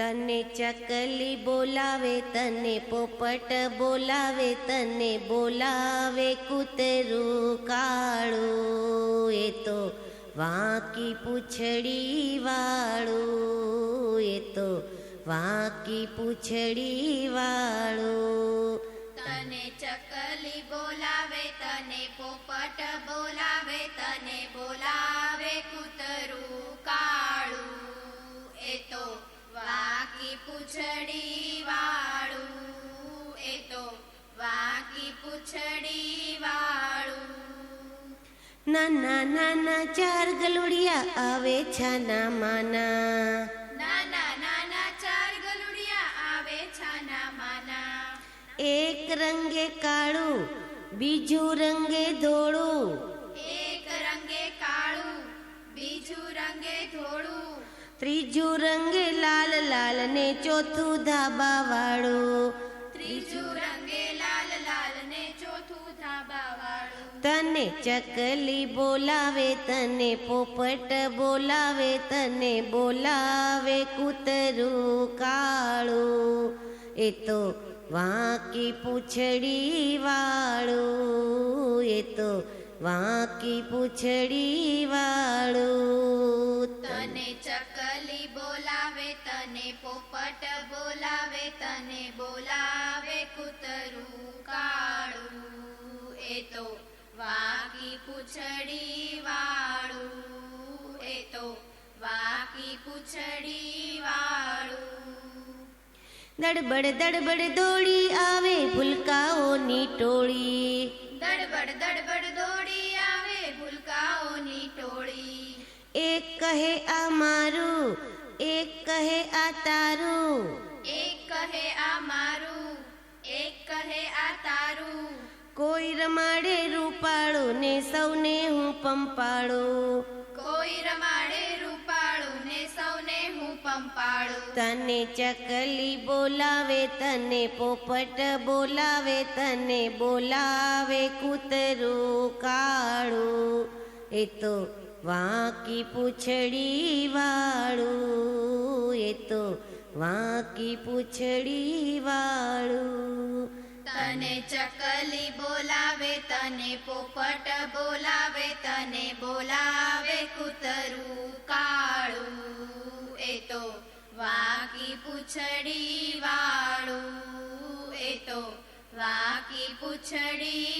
તને ચકલી બોલાવે, તને પોપટ બોલાવે, તને બોલાવે કૂતરું કાળું. એ તો વાંકી પૂછડી વાળું, એ તો વાંકી પૂછડી વાળું. તને ચકલી બોલાવે, તને પોપટ બોલાવે પૂછડી વાળું એ તો વાકી પૂછડી વાળું નાના નાના ચાર ગલુડિયા આવે છાના માના. નાના નાના ચાર ગલુડિયા આવે છાના માના. એક રંગે કાળું બીજું રંગે ધોળું. ત્રીજું રંગ લાલ લાલ ને ચોથું ધાબા વાળું ત્રીજું રંગે લાલ લાલ ને ચોથું ધાબા વાળું તને ચકલી બોલાવે, તને પોપટ બોલાવે, તને બોલાવે કૂતરું કાળું. એ તો વાંકી પૂછડી વાળું એ તો વાંકી પૂછડી વાળું ચકલી બોલાવે તને પોપટ બોલાવે તને બોલાવે કૂતરું કાળું. એ તો વાકી પૂછડી વાળું. એ તો વાકી પૂછડી વાળું. દડબડ દડબડ દોડી આવે ભૂલકાઓની ટોળી. દડબડ દડબડ દોડી આવે ભૂલકાઓની ટોળી. કહે આ મારું એક કહે આ તારું. એક કહે આ મારું એક કહે આ તારું. કોઈ રમાડે રૂપાળું ને સૌને હું પંપાળું. કોઈ રમાડે રૂપાળું ને સૌને હું પંપાળું. તને ચકલી બોલાવે તને પોપટ બોલાવે તને બોલાવે કૂતરું કાળું. એ તો વાંકી પૂછડી વાળું એ તો વાંકી પૂછડી વાળું તને ચકલી બોલાવે, તને પોપટ બોલાવે, તને બોલાવે કૂતરું કાળું. એ તો વાંકી પૂછડી વાળું એ તો વાંકી પૂછડી